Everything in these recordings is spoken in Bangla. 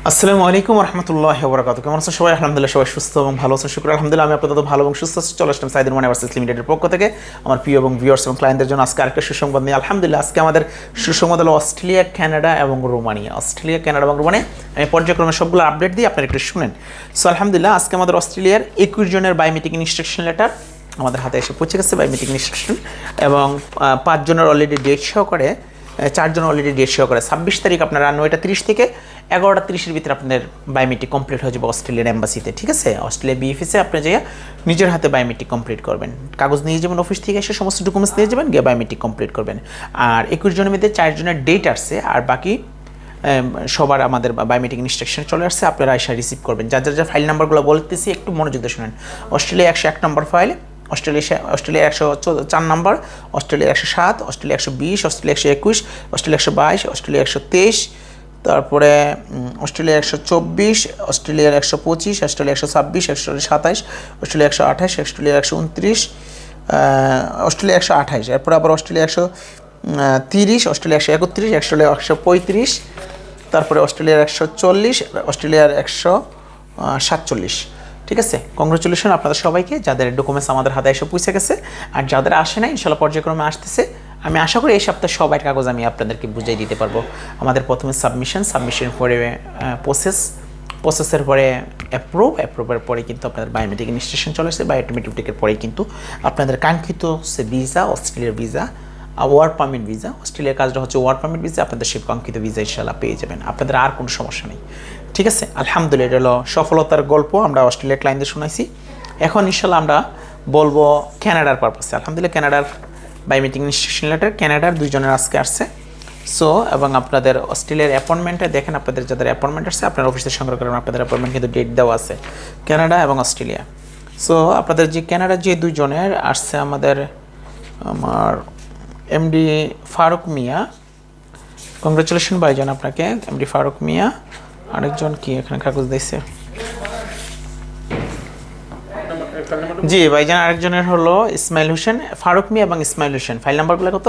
আসসালামু আলাইকুম রহমতুল্লাহ বরাকাত কেমন আছেন সবাই? আলহামদুলিল্লাহ সবাই সুস্থ এবং ভালো আছেন। শুক্র আলহামদুলিল্লাহ, আমি আপনাদের ভালো এবং সুস্থ আছি। চলে আসলাম সাইদুর মানে ভার্সেস লিমিটেডের পক্ষ থেকে। আমার প্রিয় এবং ভিউয়ার্স এবং ক্লায়েন্টদের জন্য আজকে আরেকটা সুসংবাদ নিয়ে আলহামদুলিল্লাহ, আজকে আমাদের সুসংবাদ হলো অস্ট্রেলিয়া, কানাডা এবং রোমানিয়া। অস্ট্রেলিয়া, কানাডা এবং রোমানিয়া। আমি পর্যায়ক্রমে সবগুলো আপডেট দিই আপনারা একটু শুনেন। সো আলহামদুলিল্লাহ, আজকে আমাদের অস্ট্রেলিয়ার একুশ জনের বায়োমেট্রিক ইনস্ট্রাকশন লেটার আমাদের হাতে এসে পৌঁছে গেছে বায়োমেট্রিক ইনস্ট্রাকশন এবং পাঁচজনের অলরেডি ডেট সহ করে চারজন অলরেডি ডেট শো করে ছাব্বিশ তারিখ আপনারা নয়টা তিরিশ থেকে এগারোটা তিরিশের ভিতরে আপনাদের বায়োমেট্রিক কমপ্লিট হয়ে যাবে অস্ট্রেলিয়ার এম্বাসিতে ঠিক আছে? অস্ট্রেলিয়া বিএফিসে আপনি যেয়ে নিজের হাতে বায়োমেট্রিক কমপ্লিট করবেন। কাগজ নিয়ে যাবেন অফিস থেকে এসে সমস্ত ডকুমেন্টস নিয়ে যাবেন, গিয়ে বায়োমেট্রিক কমপ্লিট করবেন। আর একুশ জনের মধ্যে চারজনের ডেট আসছে, আর বাকি সবার আমাদের বায়োমেট্রিক ইনস্ট্রাকশন চলে আসছে, আপনারা এসে রিসিভ করবেন। যার যার যা ফাইল নাম্বারগুলো বলতেছি, একটু মনোযোগ দিয়ে শুনেন। অস্ট্রেলিয়া একশো এক নম্বর ফাইল অস্ট্রেলিয়া অস্ট্রেলিয়া একশো চার নম্বর অস্ট্রেলিয়া একশো সাত, অস্ট্রেলিয়া একশো বিশ, অস্ট্রেলিয়া একশো একুশ, অস্ট্রেলিয়া একশো বাইশ, অস্ট্রেলিয়া একশো তেইশ তারপরে অস্ট্রেলিয়া একশো চব্বিশ অস্ট্রেলিয়ার একশো পঁচিশ অস্ট্রেলিয়া একশো ছাব্বিশ অস্ট্রেলিয়া সাতাইশ অস্ট্রেলিয়া একশো আঠাশ অস্ট্রেলিয়া একশো উনত্রিশ অস্ট্রেলিয়া একশো আঠাইশ এরপরে আবার অস্ট্রেলিয়া একশো তিরিশ অস্ট্রেলিয়া একশো একত্রিশ অস্ট্রেলিয়া একশো পঁয়ত্রিশ তারপরে অস্ট্রেলিয়ার একশো চল্লিশ অস্ট্রেলিয়ার একশো সাতচল্লিশ ঠিক আছে কংগ্রেচুলেশন আপনাদের সবাইকে যাদের ডকুমেন্টস আমাদের হাতে এসে পৌঁছে গেছে আর যাদের আসে না ইনশাল্লাহ পর্যায়ক্রমে আসতেছে আমি আশা করি এই সপ্তাহে সবাই কাগজ আমি আপনাদেরকে বুঝিয়ে দিতে পারব। আমাদের প্রথমে সাবমিশন সাবমিশন পরে প্রসেস প্রসেসের পরে অ্যাপ্রুভ অ্যাপ্রুভের পরে কিন্তু আপনাদের বায়োমেট্রিক ইনস্টেশন চলে আসছে বায়োমেট্রিকের পরে কিন্তু আপনাদের কাঙ্ক্ষিত সে ভিসা অস্ট্রেলিয়ার ভিসা ওয়ার্ক পারমিট ভিসা অস্ট্রেলিয়ার কাজটা হচ্ছে ওয়ার্ক পারমিট ভিসা আপনাদের সেই কাঙ্ক্ষিত ভিসা ইনশাল্লাহ পেয়ে যাবেন। আপনাদের আর কোনো সমস্যা নেই। ঠিক আছে? আলহামদুলিল্লাহ, এটা হলো সফলতার গল্প, আমরা অস্ট্রেলিয়ার ক্লায়েন্টদের শোনাইছি। এখন ইনশাল্লাহ আমরা বলব ক্যানাডার পারপাসে আলহামদুলিল্লাহ ক্যানাডার বায়োমেট্রিক ইনস্টিটিউশন লেটার ক্যানাডার দুইজনের আজকে আসছে। সো এবং আপনাদের অস্ট্রেলিয়ার অ্যাপয়েন্টমেন্টে দেখেন, আপনাদের যাদের অ্যাপয়েন্টমেন্ট আছে, আপনার অফিসে সংগ্রহ করেন, আপনাদের অ্যাপয়েন্টমেন্ট কিন্তু ডেট দেওয়া আছে। ক্যানাডা এবং অস্ট্রেলিয়া সো আপনাদের যে ক্যানাডার যে দুজনের আসছে, আমাদের আমার এমডি ফারুক মিয়া। কংগ্রেচুলেশন ভাইজান আপনাকে এমডি ফারুক মিয়া। আরেকজন কি এখানে কাগজ দিয়েছে? জি ভাইজান আরেকজনের হলো ইসমাইল হোসেন ফারুক মিয়া এবং ইসমাইল হোসেন। ফাইল নাম্বারগুলো কত?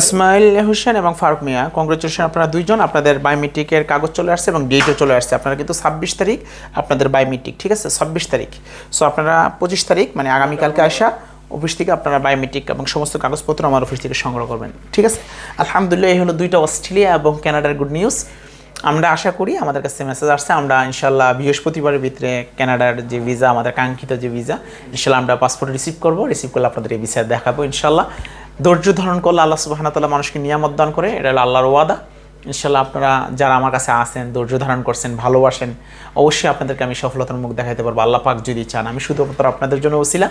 ইসমাইল হোসেন এবং ফারুক মিয়া। কংগ্রেচুলেশন আপনারা দুইজন। আপনাদের বায়োমেট্রিকের কাগজ চলে আসছে এবং ডেটও চলে আসছে। আপনারা কিন্তু ছাব্বিশ তারিখ আপনাদের বায়োমেট্রিক ঠিক আছে? ছাব্বিশ তারিখ। সো আপনারা পঁচিশ তারিখ মানে আগামীকালকে আসা অফিস থেকে আপনারা বায়োমেট্রিক এবং সমস্ত কাগজপত্র আমার অফিস থেকে সংগ্রহ করবেন ঠিক আছে? আলহামদুলিল্লাহ এই হলো দুইটা অস্ট্রেলিয়া এবং কানাডার গুড নিউজ আমরা আশা করি আমাদের কাছে মেসেজ আসছে। আমরা ইনশাল্লাহ বৃহস্পতিবারের ভিতরে কানাডার যে ভিসা আমাদের কাঙ্ক্ষিত যে ভিসা ইনশাল্লাহ আমরা পাসপোর্ট রিসিভ করব। রিসিভ করলে আপনাদের এই ভিসা দেখাবো ইনশাল্লাহ ধৈর্য ধারণ করলে আল্লাহ সুবাহানা তাল্লাহ মানুষকে নিয়ামত দান করে। এটা হলো আল্লাহর ওয়াদা। ইনশাল্লাহ আপনারা যারা আমার কাছে আসেন ধৈর্য ধারণ করছেন, ভালোবাসেন, অবশ্যই আপনাদেরকে আমি সফলতার মুখ দেখাতে পারব। আল্লাহ পাক যদি চান, আমি শুধুমাত্র আপনাদের জন্য ওসিলা।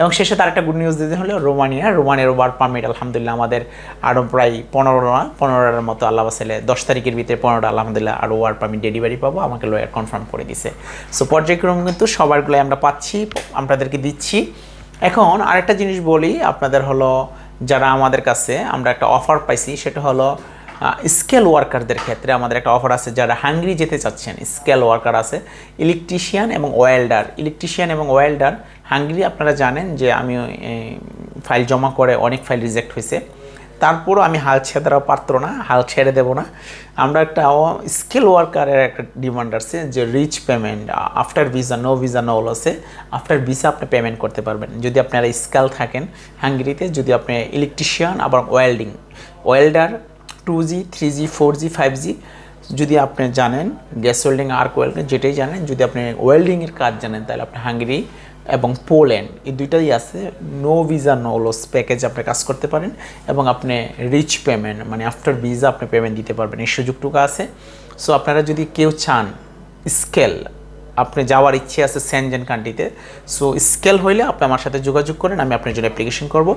এবং শেষে তার একটা গুড নিউজ দিতে হলো, রোমানিয়া। রোমানের ওয়ার্ক পারমিট, আলহামদুলিল্লাহ, আমাদের আরও প্রায় পনেরো না পনেরোটার মতো আল্লাহ বাসালে দশ তারিখের ভিতরে পনেরোটা, আলহামদুলিল্লাহ আরও ওয়ার পারমিট ডেলিভারি পাবো, আমাকে লয়ার কনফার্ম করে দিছে। সো পর্যায়ক্রম কিন্তু সবারগুলোই আমরা পাচ্ছি, আপনাদেরকে দিচ্ছি। এখন আরেকটা জিনিস বলি, আপনাদের হলো, যারা আমাদের কাছে আমরা একটা অফার পাইছি, সেটা হলো স্কেল ওয়ার্কারদের ক্ষেত্রে আমাদের একটা অফার আছে যারা হাঙ্গরি যেতে চাচ্ছেন স্কেল ওয়ার্কার আছে ইলেকট্রিশিয়ান এবং ওয়েল্ডার ইলেকট্রিশিয়ান এবং ওয়েল্ডার হাঙ্গরি আপনারা জানেন যে আমি ফাইল জমা করে অনেক ফাইল রিজেক্ট হয়েছে। তারপরও আমি হাল ছেড়ে পারত না, হাল ছেড়ে দেবো না। আমরা একটা স্কিল ওয়ার্কারের একটা ডিমান্ড আছে যে rich payment after visa no visa no লসে আফটার ভিসা আপনি পেমেন্ট করতে পারবেন। যদি আপনারা স্কেল থাকেন হাঙ্গেরিতে যদি আপনি ইলেকট্রিশিয়ান আবার welding welder two G, three G, four G, five G, যদি আপনি জানেন, গ্যাস ওয়েল্ডিং আর্ক ওয়েল্ডিং যেটাই জানেন, যদি আপনি ওয়েল্ডিংয়ের কাজ জানেন, তাহলে আপনি হাঙ্গেরি এবং পোল্যান্ড, এই দুইটাই আছে no visa no loss package আপনি কাজ করতে পারেন এবং আপনি রিচ পেমেন্ট মানে আফটার ভিসা আপনি পেমেন্ট দিতে পারবেন, এই সুযোগটুকু আছে। সো আপনারা যদি কেউ চান স্কেল আপনি যাওয়ার ইচ্ছে আছে সেনজেন কান্ট্রিতে সো স্কেল হইলে আপনি আমার সাথে যোগাযোগ করেন, আমি আপনার জন্য অ্যাপ্লিকেশন করব।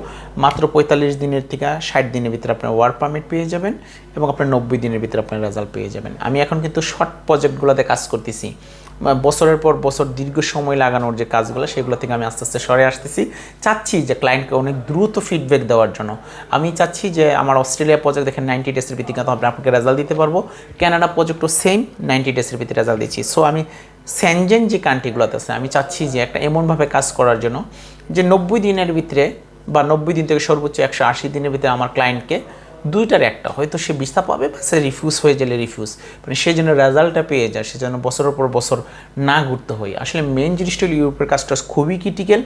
মাত্র পঁয়তাল্লিশ দিনের থেকে ষাট দিনের ভিতরে আপনার ওয়ার্ক পারমিট পেয়ে যাবেন এবং আপনার নব্বই দিনের ভিতরে আপনার রেজাল্ট পেয়ে যাবেন। আমি এখন কিন্তু শর্ট প্রজেক্টগুলোতে কাজ করতেছি। বছরের পর বছর দীর্ঘ সময় লাগানোর যে কাজগুলো, সেগুলো থেকে আমি আস্তে আস্তে সরে আসতেছি। চাচ্ছি যে ক্লায়েন্টকে অনেক দ্রুত ফিডব্যাক দেওয়ার জন্য। আমি চাচ্ছি যে আমার অস্ট্রেলিয়া প্রজেক্ট দেখেন নাইনটি ডেসের ভিত্তিতে আপনাকে রেজাল্ট দিতে পারব। ক্যানাডা প্রজেক্টও সেম নাইনটি ডেসের ভিত্তিতে রেজাল্ট দিচ্ছি। সো আমি স্যানজেন যে কান্ট্রিগুলোতে আছে। আমি চাচ্ছি যে একটা এমনভাবে কাজ করার জন্য যে নব্বই দিনের ভিতরে বা নব্বই দিন থেকে সর্বোচ্চ একশো আশি দিনের ভিতরে আমার ক্লায়েন্টকে দুইটার একটা, হয়তো সে ভিসা পাবে বা সে রিফিউজ হয়ে গেলে রিফিউজ মানে সে যেন রেজাল্টটা পেয়ে যায়, সে যেন বছরের পর বছর না ঘুরতে হয়। আসলে মেন জিনিসটা হলো ইউরোপের কাজটা খুবই ক্রিটিক্যাল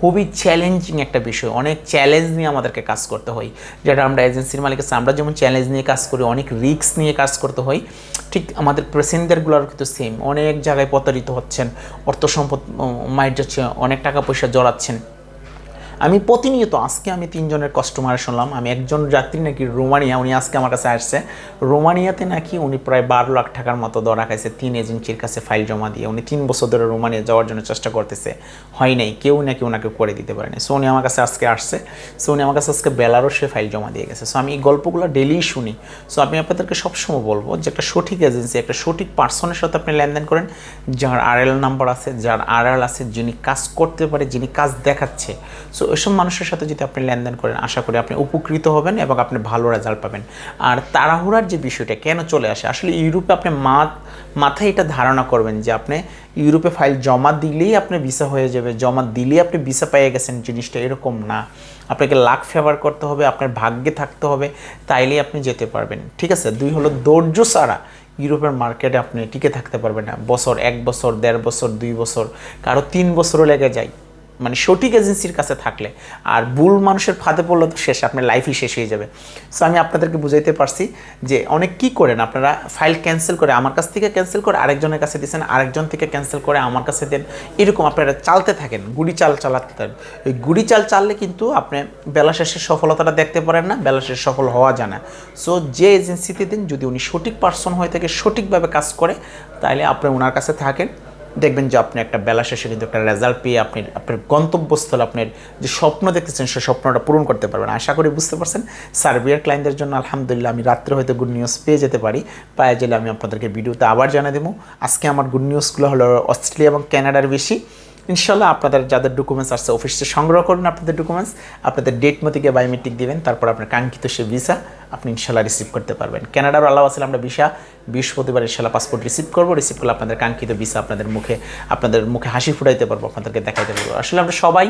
খুবই চ্যালেঞ্জিং একটা বিষয়। অনেক চ্যালেঞ্জ নিয়ে আমাদেরকে কাজ করতে হয়। যেটা আমরা এজেন্সির মালিক আমরা যেমন চ্যালেঞ্জ নিয়ে কাজ করি, অনেক রিস্ক নিয়ে কাজ করতে হয়। ঠিক আমাদের প্রেসেন্টারগুলোর কিন্তু সেম অনেক জায়গায় প্রতারিত হচ্ছেন, অর্থ সম্পদ মাইট যাচ্ছে, অনেক টাকা পয়সা জড়াচ্ছেন। আমি প্রতিনিয়ত, আজকে আমি তিনজনের কাস্টমার শুনলাম, আমি একজন যাত্রী নাকি রোমানিয়া, উনি আজকে আমার কাছে আসছে। রোমানিয়াতে নাকি উনি প্রায় বারো লাখ টাকার মতো ধরা খাইছে, তিন এজেন্সির কাছে ফাইল জমা দিয়ে। উনি তিন বছর ধরে রোমানিয়া যাওয়ার জন্য চেষ্টা করতেছে, হয় নাই, কেউ নাকি ওনাকে করে দিতে পারেনি। সো উনি আমার কাছে আজকে আসছে সো উনি আমার কাছে আজকে বেলারসে ফাইল জমা দিয়ে গেছে। সো আমি এই গল্পগুলো ডেলি শুনি। সো আমি আপনাদেরকে সবসময় বলব যে একটা সঠিক এজেন্সি একটা সঠিক পার্সনের সাথে আপনি লেনদেন করেন, যার আরএল নাম্বার আছে, যার আরএল আছে, যিনি কাজ করতে পারে, যিনি কাজ দেখাচ্ছে। সো ওইসব মানুষের সাথে যদি আপনি লেনদেন করেন, আশা করি আপনি উপকৃত হবেন এবং আপনি ভালো রেজাল্ট পাবেন। আর তাড়াহুড়ার যে বিষয়টা কেন চলে আসে? আসলে ইউরোপে আপনি মাথ মাথায় এটা ধারণা করবেন যে আপনি ইউরোপে ফাইল জমা দিলেই আপনি ভিসা হয়ে যাবে, জমা দিলেই আপনি ভিসা পেয়ে গেছেন, জিনিসটা এরকম না। আপনাকে লাখ ফেভার করতে হবে, আপনার ভাগ্যে থাকতে হবে, তাইলেই আপনি যেতে পারবেন। ঠিক আছে? দুই হলো ধৈর্য ছাড়া ইউরোপের মার্কেটে আপনি টিকে থাকতে পারবেন না। বছর, এক বছর, দেড় বছর, দুই বছর, কারও তিন বছরও লেগে যায়। মানে সঠিক এজেন্সির কাছে থাকলে আর ভুল মানুষের ফাঁদে পড়লে তো শেষ, আপনার লাইফই শেষ হয়ে যাবে। সো আমি আপনাদেরকে বুঝাইতে পারছি যে অনেক কি করেন, আপনারা ফাইল ক্যান্সেল করে আমার কাছ থেকে ক্যান্সেল করে আরেকজনের কাছে দিয়েছেন আরেকজন থেকে ক্যান্সেল করে আমার কাছে দেন, এরকম আপনারা চালতে থাকেন, গুড়ি চাল চালাতে থাকেন। ওই গুড়ি চাল চাললে কিন্তু আপনি বেলা শেষের সফলতাটা দেখতে পারেন না, বেলা শেষে সফল হওয়া যায় না। সো যে এজেন্সিতে দিন, যদি উনি সঠিক পার্সন হয়ে থাকে, সঠিকভাবে কাজ করে তাহলে আপনি ওনার কাছে থাকেন। দেখবেন যে আপনি একটা বেলা শেষে কিন্তু একটা রেজাল্ট পেয়ে আপনি, আপনার গন্তব্যস্থল, আপনার যে স্বপ্ন দেখতেছেন সেই স্বপ্নটা পূরণ করতে পারবেন। আশা করি বুঝতে পারছেন। সার্বিয়ার ক্লায়েন্টদের জন্য আলহামদুলিল্লাহ আমি রাত্রে হয়তো গুড নিউজ পেয়ে যেতে পারি। পায়ে গেলে আমি আপনাদেরকে ভিডিওতে আবার জানিয়ে দেবো। আজকে আমার গুড নিউজগুলো হলো অস্ট্রেলিয়া এবং ক্যানাডার বেশি। ইনশাল্লাহ আপনাদের যাদের ডকুমেন্টস আসছে অফিসে সংগ্রহ করুন আপনাদের ডকুমেন্টস আপনাদের ডেট মতো গিয়ে বায়োমেট্রিক দিবেন, তারপর আপনার কাঙ্ক্ষিত সে ভিসা আপনি ইনশাল্লাহ রিসিভ করতে পারবেন। ক্যানাডার আল্লাহ আসলে আমরা ভিসা, বৃহস্পতিবার ইনশাল্লাহ পাসপোর্ট রিসিভ করব। রিসিভ করলে আপনাদের কাঙ্ক্ষিত ভিসা আপনাদের মুখে আপনাদের মুখে হাসি ফুটাইতে পারব, আপনাদেরকে দেখাইতে পারব। আসলে আমরা সবাই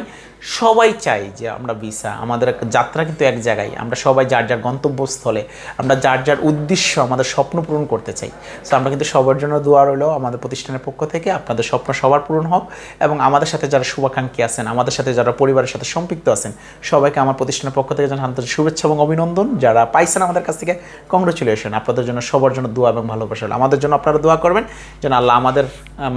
সবাই চাই যে আমরা ভিসা আমাদের যাত্রা কিন্তু এক জায়গায়। আমরা সবাই যার যার গন্তব্যস্থলে, আমরা যার যার উদ্দেশ্য আমাদের স্বপ্ন পূরণ করতে চাই। সো আমরা কিন্তু সবার জন্য দোয়া রইল আমাদের প্রতিষ্ঠানের পক্ষ থেকে, আপনাদের স্বপ্ন সবার পূরণ হোক এবং আমাদের সাথে যারা শুভাকাঙ্ক্ষী আছেন, আমাদের সাথে যারা পরিবারের সাথে সম্পৃক্ত আছেন, সবাইকে আমার প্রতিষ্ঠানের পক্ষ থেকে জানান শুভেচ্ছা এবং অভিনন্দন। যারা পাইছেন আমাদের কাছ থেকে কংগ্রেচুলেশন আপনাদের জন্য সবার জন্য দোয়া এবং ভালোবাসা। আমাদের জন্য আপনারা দোয়া করবেন যেন আল্লাহ আমাদের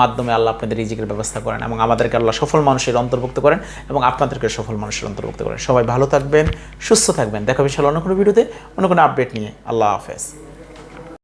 মাধ্যমে আল্লাহ আপনাদের রিজিকের ব্যবস্থা করেন এবং আমাদেরকে আল্লাহ সফল মানুষের অন্তর্ভুক্ত করেন এবং আপনাদেরকে সফল মানুষের অন্তর্ভুক্ত করেন। সবাই ভালো থাকবেন, সুস্থ থাকবেন। দেখা বিশাল অন্য কোনো ভিডিওতে, অন্য কোনো আপডেট নিয়ে। আল্লাহ হাফেজ।